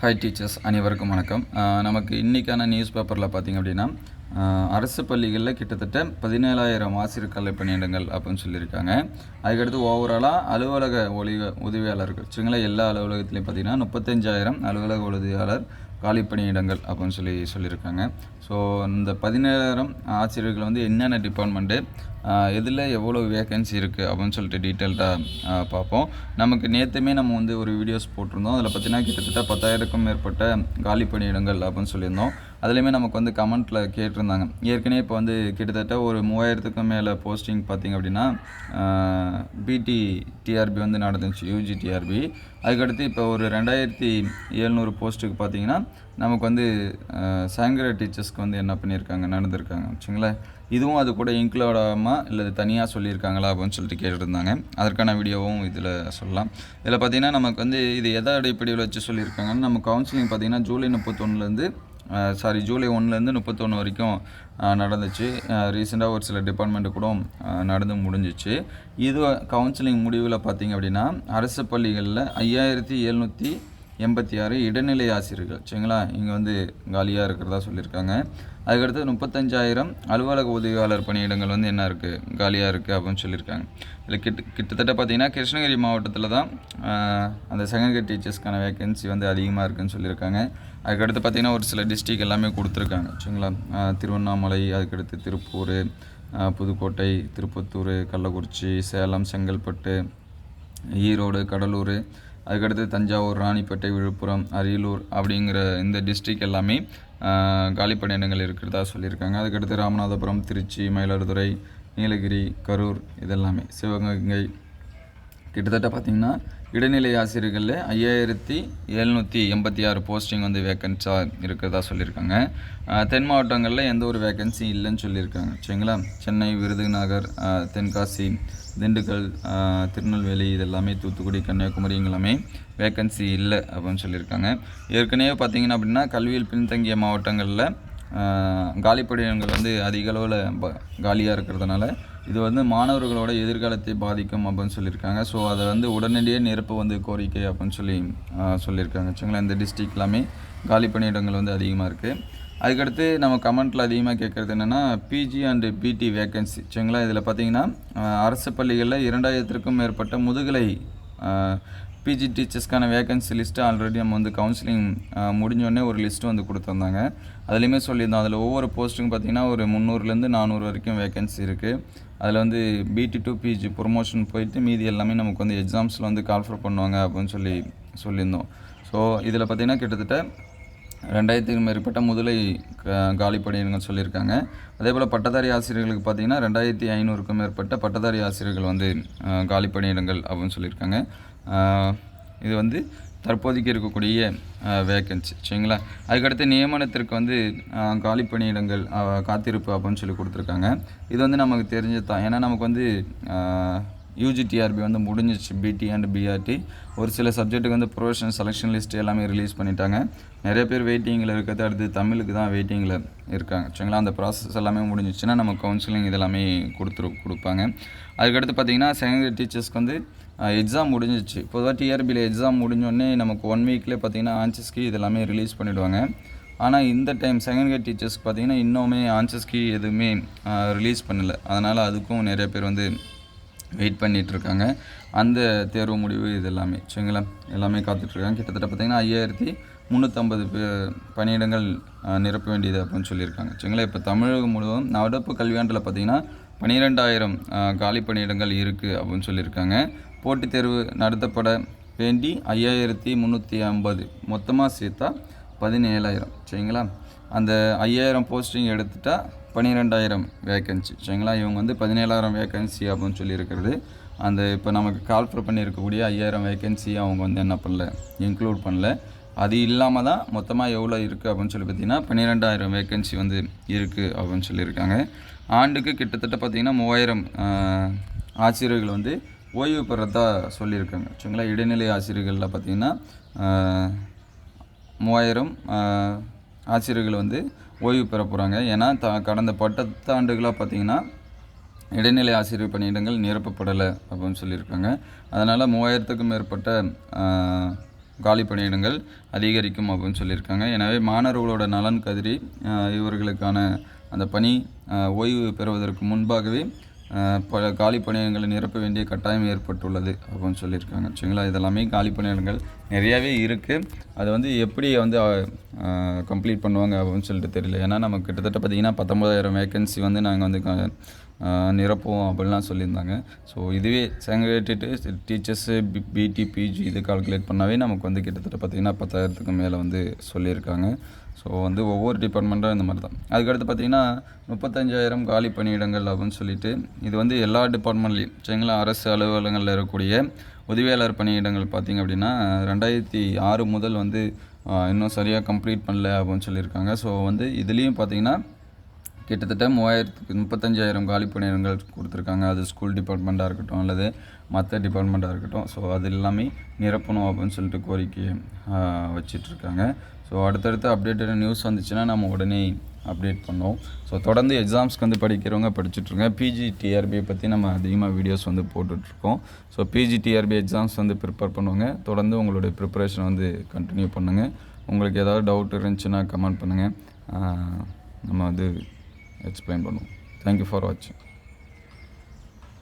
Hi teachers அனைவருக்கும் வணக்கம். நமக்கு இன்றைக்கான நியூஸ் பேப்பரில் பார்த்திங்க அப்படின்னா அரசு பள்ளிகளில் கிட்டத்தட்ட பதினேழாயிரம் ஆசிரியர் கல்வி பணியிடங்கள் அப்படின்னு சொல்லியிருக்காங்க. அதுக்கடுத்து ஓவராலாக அலுவலக ஒளி உதவியாளர்கள் சரிங்களா? எல்லா அலுவலகத்துலேயும் பார்த்திங்கன்னா முப்பத்தஞ்சாயிரம் அலுவலக உதவியாளர் காலி பணியிடங்கள் அப்படின்னு சொல்லி சொல்லியிருக்காங்க. ஸோ இந்த பதினேழாயிரம் ஆசிரியர்கள் வந்து என்னென்ன டிபார்ட்மெண்ட்டு எதில் எவ்வளோ வேகன்சி இருக்குது அப்படின்னு சொல்லிட்டு டீட்டெயில்டாக பார்ப்போம். நமக்கு நேற்றுமே நம்ம வந்து ஒரு வீடியோஸ் போட்டிருந்தோம். அதில் பார்த்தீங்கன்னா கிட்டத்தட்ட பத்தாயிரக்கும் மேற்பட்ட காலி பணியிடங்கள் அப்படின்னு சொல்லியிருந்தோம். அதுலேயுமே நமக்கு வந்து கமெண்ட்டில் கேட்டிருந்தாங்க. ஏற்கனவே இப்போ வந்து கிட்டத்தட்ட ஒரு மூவாயிரத்துக்கும் மேலே போஸ்டிங் பார்த்திங்க அப்படின்னா பிடி டிஆர்பி வந்து நடந்துச்சு யூஜி டிஆர்பி அதுக்கடுத்து இப்போ ஒரு ரெண்டாயிரத்தி எழுநூறு போஸ்ட்டுக்கு பார்த்தீங்கன்னா நமக்கு வந்து சாங்கர டீச்சர்ஸ்க்கு வந்து என்ன பண்ணியிருக்காங்க நடந்திருக்காங்க வச்சுங்களேன். இதுவும் அது கூட இன்க்ளூட் ஆகாமல் இல்லை தனியாக சொல்லியிருக்காங்களா அப்படின்னு சொல்லிட்டு கேட்டிருந்தாங்க. அதற்கான வீடியோவும் இதில் சொல்லலாம். இதில் பார்த்தீங்கன்னா நமக்கு வந்து இது எதை அடிப்படையில் வச்சு சொல்லியிருக்காங்கன்னா நம்ம கவுன்சிலிங் பார்த்தீங்கன்னா ஜூலை முப்பத்தொன்னுலேருந்து சாரி ஜூலை ஒன்றுலேருந்து முப்பத்தொன்று வரைக்கும் நடந்துச்சு. ரீசெண்டாக ஒரு சில டிபார்ட்மெண்ட்டு கூட நடந்து முடிஞ்சிச்சு. இது கவுன்சிலிங் முடிவில் பார்த்தீங்க அப்படின்னா அரசு பள்ளிகளில் ஐயாயிரத்தி எழுநூற்றி எண்பத்தி ஆறு இடைநிலை ஆசிரியர்கள். சரிங்களா? இங்கே வந்து காலியாக இருக்கிறதா சொல்லியிருக்காங்க. அதுக்கடுத்து முப்பத்தஞ்சாயிரம் அலுவலக உதவியாளர் பணியிடங்கள் வந்து என்ன இருக்குது காலியாக இருக்குது அப்படின்னு சொல்லியிருக்காங்க. இதில் கிட்ட கிட்டத்தட்ட பார்த்தீங்கன்னா கிருஷ்ணகிரி மாவட்டத்தில் தான் அந்த செகண்ட் கிரேட் டீச்சர்ஸ்க்கான வேகன்சி வந்து அதிகமாக இருக்குன்னு சொல்லியிருக்காங்க. அதுக்கடுத்து பார்த்தீங்கன்னா ஒரு சில டிஸ்ட்ரிக் எல்லாமே கொடுத்துருக்காங்க. சரிங்களா? திருவண்ணாமலை அதுக்கடுத்து திருப்பூர் புதுக்கோட்டை திருப்பத்தூர் கள்ளக்குறிச்சி சேலம் செங்கல்பட்டு ஈரோடு கடலூர் அதுக்கடுத்து தஞ்சாவூர் ராணிப்பேட்டை விழுப்புரம் அரியலூர் அப்படிங்கிற இந்த டிஸ்ட்ரிக் எல்லாமே காலிப்பணியிடங்கள் இருக்கிறதா சொல்லியிருக்காங்க. அதுக்கடுத்து ராமநாதபுரம் திருச்சி மயிலாடுதுறை நீலகிரி கரூர் இதெல்லாமே. சிவகங்கை. கிட்டத்தட்ட பார்த்திங்கன்னா இடைநிலை ஆசிரியர்களில் ஐயாயிரத்தி எழுநூற்றி எண்பத்தி ஆறு போஸ்டிங் வந்து வேக்கன்ஸாக இருக்கிறதா சொல்லியிருக்காங்க. தென் மாவட்டங்களில் எந்த ஒரு வேக்கன்சியும் இல்லைன்னு சொல்லியிருக்காங்க. சரிங்களா? சென்னை விருதுநகர் தென்காசி திண்டுக்கல் திருநெல்வேலி இதெல்லாமே தூத்துக்குடி கன்னியாகுமரி எல்லாமே வேக்கன்சி இல்லை அப்படின்னு சொல்லியிருக்காங்க. ஏற்கனவே பார்த்தீங்கன்னா அப்படின்னா கல்வியில் பின்தங்கிய மாவட்டங்களில் ஆஹ் வந்து அதிக அளவில் ப காலியாக இருக்கிறதுனால இது வந்து மாணவர்களோட எதிர்காலத்தை பாதிக்கும் அப்படின்னு சொல்லியிருக்காங்க. ஸோ அதை வந்து உடனடியே நிரப்பு வந்து கோரிக்கை அப்படின்னு சொல்லி சொல்லியிருக்காங்க. வச்சுங்களேன் இந்த டிஸ்ட்ரிக்ட் எல்லாமே காலி பணியிடங்கள் வந்து அதிகமாக இருக்குது அதுக்கடுத்து நம்ம கமெண்ட்டில் அதிகமாக கேட்குறது என்னென்னா பிஜி அண்டு பிடி வேக்கன்சி சரிங்களா? இதில் பார்த்தீங்கன்னா அரசு பள்ளிகளில் இரண்டாயிரத்திற்கும் மேற்பட்ட முதுகலை பிஜி டீச்சர்ஸ்க்கான வேகன்சி லிஸ்ட்டு ஆல்ரெடி நம்ம வந்து கவுன்சிலிங் முடிஞ்சோடனே ஒரு லிஸ்ட்டு வந்து கொடுத்துருந்தாங்க அதுலேயுமே சொல்லியிருந்தோம். அதில் ஒவ்வொரு போஸ்ட்டுக்கும் பார்த்தீங்கன்னா ஒரு முந்நூறுலேருந்து நானூறு வரைக்கும் வேகன்சி இருக்குது அதில் வந்து பிடி டு பிஜி ப்ரொமோஷன் போயிட்டு மீதி எல்லாமே நமக்கு வந்து எக்ஸாம்ஸில் வந்து கால்ஃபர் பண்ணுவாங்க அப்படின்னு சொல்லி சொல்லியிருந்தோம். ஸோ இதில் பார்த்தீங்கன்னா கிட்டத்தட்ட ரெண்டாயிரத்துக்கும் மேற்பட்ட முதலை க- காலி பணியிடங்கள் சொல்லியிருக்காங்க. அதே போல் பட்டதாரி ஆசிரியர்களுக்கு பார்த்தீங்கன்னா ரெண்டாயிரத்தி ஐநூறுக்கும் மேற்பட்ட பட்டதாரி ஆசிரியர்கள் வந்து காலிப்பணியிடங்கள் காலி பணியிடங்கள் அப்படின்னு சொல்லியிருக்காங்க. இது வந்து தற்போதைக்கு இருக்கக்கூடிய வேக்கன்சி சரிங்களா? அதுக்கடுத்து நியமனத்திற்கு வந்து காலி பணியிடங்கள் காத்திருப்பு அப்படின்னு சொல்லி கொடுத்துருக்காங்க. இது வந்து நமக்கு தெரிஞ்சது தான் ஏன்னா நமக்கு வந்து யூஜிடிஆர்பி வந்து முடிஞ்சிச்சு பிடி அண்ட் பிஆர்டி ஒரு சில சப்ஜெக்ட்டுக்கு வந்து ப்ரொஃபஷனல் செலெக்ஷன் லிஸ்ட் எல்லாமே ரிலீஸ் பண்ணிட்டாங்க. நிறைய பேர் வெயிட்டிங்கில் இருக்கிறது அடுத்து தமிழுக்கு தான் வெயிட்டிங்கில் இருக்காங்க. சரிங்களா? அந்த ப்ராசஸ் எல்லாமே முடிஞ்சிச்சுன்னா நம்ம கவுன்சிலிங் இதெல்லாமே கொடுத்துரு கொடுப்பாங்க. அதுக்கடுத்து பார்த்தீங்கன்னா செகண்ட் டீச்சர்ஸ்க்கு வந்து எக்ஸாம் முடிஞ்சிச்சு. பொதுவாக டிஆர்பியில் எக்ஸாம் முடிஞ்சோடனே நமக்கு ஒன் வீக்லேயே பார்த்தீங்கன்னா ஆன்சர்ஸ்க்கு இதெல்லாமே ரிலீஸ் பண்ணிவிடுவாங்க ஆனால் இந்த டைம் செகண்ட் கிரேட் டீச்சர்ஸ்க்கு பார்த்தீங்கன்னா இன்னுமே ஆன்சர்ஸ்க்கு எதுவுமே ரிலீஸ் பண்ணலை. அதனால் அதுக்கும் நிறைய பேர் வந்து வெயிட் பண்ணிகிட்ருக்காங்க அந்த தேர்வு முடிவு இது எல்லாமே சரிங்களா? எல்லாமே காத்துட்ருக்காங்க. கிட்டத்தட்ட பார்த்தீங்கன்னா ஐயாயிரத்தி முந்நூற்றம்பது பணியிடங்கள் நிரப்ப வேண்டியது அப்படின்னு சொல்லியிருக்காங்க. சரிங்களா? இப்போ தமிழகம் முழுவதும் நடப்பு கல்வியாண்டில் பார்த்தீங்கன்னா பன்னிரெண்டாயிரம் காலி பணியிடங்கள் இருக்குது அப்படின்னு சொல்லியிருக்காங்க. போட்டித் தேர்வு நடத்தப்பட வேண்டி ஐயாயிரத்தி முந்நூற்றி ஐம்பது மொத்தமாக சேர்த்தா பதினேழாயிரம். சரிங்களா? அந்த ஐயாயிரம் போஸ்டிங் எடுத்துட்டால் பன்னிரெண்டாயிரம் வேக்கன்சி சரிங்களா? இவங்க வந்து பதினேழாயிரம் வேக்கன்சி அப்படின்னு சொல்லியிருக்கிறது. அந்த இப்போ நமக்கு கால்ஃபர் பண்ணியிருக்கக்கூடிய ஐயாயிரம் வேக்கன்சி அவங்க வந்து என்ன பண்ணல? இன்க்ளூட் பண்ணல. அது இல்லாமல் தான் மொத்தமாக எவ்வளோ இருக்குது அப்படின்னு சொல்லி பார்த்தீங்கன்னா பன்னிரெண்டாயிரம் வேக்கன்சி வந்து இருக்குது அப்படின்னு சொல்லியிருக்காங்க. ஆண்டுக்கு கிட்டத்தட்ட பார்த்திங்கன்னா மூவாயிரம் ஆசிரியர்கள் வந்து ஓய்வு பெறதா சொல்லியிருக்காங்க. சரிங்களா? இடைநிலை ஆசிரியர்களில் பார்த்திங்கன்னா மூவாயிரம் ஆசிரியர்கள் வந்து ஓய்வு பெற போகிறாங்க ஏன்னா த கடந்த பட்டத்தாண்டுகளாக பார்த்தீங்கன்னா இடைநிலை ஆசிரியர் பணியிடங்கள் நிரப்பப்படலை அப்படின்னு சொல்லியிருக்காங்க. அதனால் மூவாயிரத்துக்கும் மேற்பட்ட காலி பணியிடங்கள் அதிகரிக்கும் அப்படின்னு சொல்லியிருக்காங்க. எனவே மாணவர்களோட நலன் கதிரி இவர்களுக்கான அந்த பணி ஓய்வு பெறுவதற்கு முன்பாகவே பல காலி பணியிடங்களை நிரப்ப வேண்டிய கட்டாயம் ஏற்பட்டுள்ளது அப்படின்னு சொல்லியிருக்காங்க. சரிங்களா? இதெல்லாமே காலி பணியிடங்கள் நிறையாவே இருக்குது அது வந்து எப்படி வந்து கம்ப்ளீட் பண்ணுவாங்க அப்படின்னு சொல்லிட்டு தெரியல. ஏன்னா நம்ம கிட்டத்தட்ட பார்த்திங்கன்னா பத்தொம்பதாயிரம் வேகன்சி வந்து நாங்கள் வந்து நிரப்புவோம் அப்படிலாம் சொல்லியிருந்தாங்க. ஸோ இதுவே செங்கரேட்டு டீச்சர்ஸு பிடி பிஜி இது கால்குலேட் பண்ணாவே நமக்கு வந்து கிட்டத்தட்ட பார்த்திங்கன்னா பத்தாயிரத்துக்கு மேலே வந்து சொல்லியிருக்காங்க. ஸோ வந்து ஒவ்வொரு டிபார்ட்மெண்ட்டும் இந்த மாதிரி தான். அதுக்கடுத்து பார்த்திங்கன்னா முப்பத்தஞ்சாயிரம் காலி பணியிடங்கள் அப்படின்னு சொல்லிட்டு இது வந்து எல்லா டிபார்ட்மெண்ட்லேயும் சரிங்களா? அரசு அலுவலகங்களில் இருக்கக்கூடிய உதவியாளர் பணியிடங்கள் பார்த்திங்க அப்படின்னா ரெண்டாயிரத்தி ஆறு முதல் வந்து இன்னும் சரியாக கம்ப்ளீட் பண்ணல அப்படின்னு சொல்லியிருக்காங்க. ஸோ வந்து இதுலேயும் பார்த்திங்கன்னா கிட்டத்தட்ட மூவாயிரத்துக்கு முப்பத்தஞ்சாயிரம் காலி பணியிடங்கள் கொடுத்துருக்காங்க. அது ஸ்கூல் டிபார்ட்மெண்ட்டாக இருக்கட்டும் அல்லது மற்ற டிபார்ட்மெண்ட்டாக இருக்கட்டும். ஸோ அது எல்லாமே நிரப்பணும் அப்படின்னு சொல்லிட்டு கோரிக்கை வச்சிட்ருக்காங்க. ஸோ அடுத்தடுத்து அப்டேட்டட் நியூஸ் வந்துச்சுன்னா நம்ம உடனே அப்டேட் பண்ணுவோம். ஸோ தொடர்ந்து எக்ஸாம்ஸ்க்கு வந்து படிக்கிறவங்க படிச்சுட்ருங்க பிஜி டிஆர்பியை பற்றி நம்ம அதிகமாக வீடியோஸ் வந்து போட்டுட்ருக்கோம். ஸோ பிஜி டிஆர்பி எக்ஸாம்ஸ் வந்து ப்ரிப்பேர் பண்ணுவாங்க. தொடர்ந்து உங்களுடைய ப்ரிப்பரேஷன் வந்து கண்டினியூ பண்ணுங்கள் உங்களுக்கு ஏதாவது டவுட் இருந்துச்சுன்னா கமெண்ட் பண்ணுங்கள் நம்ம வந்து எக்ஸ்பிளைன் பண்ணுவோம். தேங்க்யூ ஃபார் வாட்சிங்